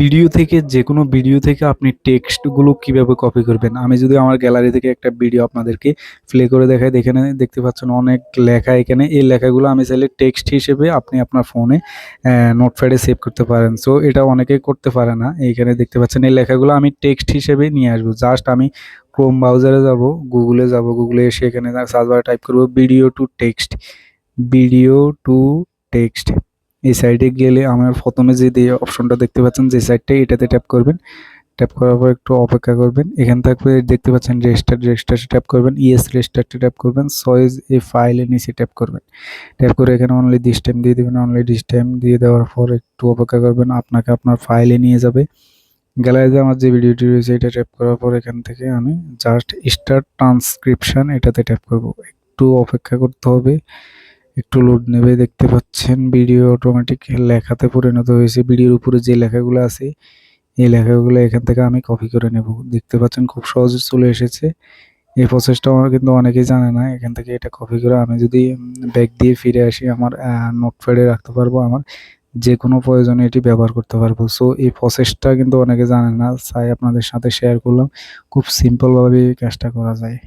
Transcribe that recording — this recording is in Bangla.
ভিডিও থেকে যে কোনো ভিডিও থেকে আপনি টেক্সটগুলো কীভাবে কপি করবেন? আমি যদি আমার গ্যালারি থেকে একটা ভিডিও আপনাদেরকে প্লে করে দেখাই এখানে দেখতে পাচ্ছেন অনেক লেখা এখানে। এই লেখাগুলো আমি চাইলে টেক্সট হিসেবে আপনি আপনার ফোনে নোটপ্যাডে সেভ করতে পারেন। সো এটা অনেকেই করতে পারে না। এইখানে দেখতে পাচ্ছেন এই লেখাগুলো আমি টেক্সট হিসেবে নিয়ে আসব। জাস্ট আমি ক্রোম ব্রাউজারে যাব গুগলে যাব গুগলে এসে এখানে সার্চ বারে টাইপ করব video to text video to text এই সাইডে গেলে আমার প্রথমে যে দিয়ে অপশনটা দেখতে পাচ্ছেন, যে সাইডটা এটাতে ট্যাপ করবেন। ট্যাপ করার পর একটু অপেক্ষা করবেন। এখান থাকবে দেখতে পাচ্ছেন রেজিস্টার রেজিস্টারে ট্যাপ করবেন। ইএস রেজিস্টারটা ট্যাপ করবেন। সয়েজ এই ফাইলের নিচে ট্যাপ করবেন। ট্যাপ করে এখানে অনলি দিস টাইম দিয়ে দেবেন। অনলি দিস টাইম দিয়ে দেওয়ার পর একটু অপেক্ষা করবেন। আপনাকে আপনার ফাইলে নিয়ে যাবে। গ্যালারিতে আমার যে ভিডিওটি রয়েছে, এটা ট্যাপ করার পর এখান থেকে আমি জাস্ট স্টার্ট ট্রান্সক্রিপশন এটাতে ট্যাপ করব। একটু অপেক্ষা করতে হবে। একটু লোড নেবে, দেখতে পাচ্ছেন ভিডিও অটোমেটিক লেখাতে পরিণত হয়েছে। ভিডিওর উপরে যে লেখাগুলো আছে, এই লেখাগুলো এখান থেকে আমি কপি করে নেব। দেখতে পাচ্ছেন খুব সহজে চলে এসেছে। এই প্রসেসটা আমার কিন্তু অনেকেই জানে না, এখান থেকে এটা কপি করে আমি যদি ব্যাগ দিয়ে ফিরে আসি আমার নোটপ্যাডে রাখতে পারব আমার যে কোনো প্রয়োজনে এটি ব্যবহার করতে পারব। সো এই প্রসেসটা কিন্তু অনেকে জানে না, তাই আপনাদের সাথে শেয়ার করলাম। খুব সিম্পলভাবে এই কাজটা করা যায়।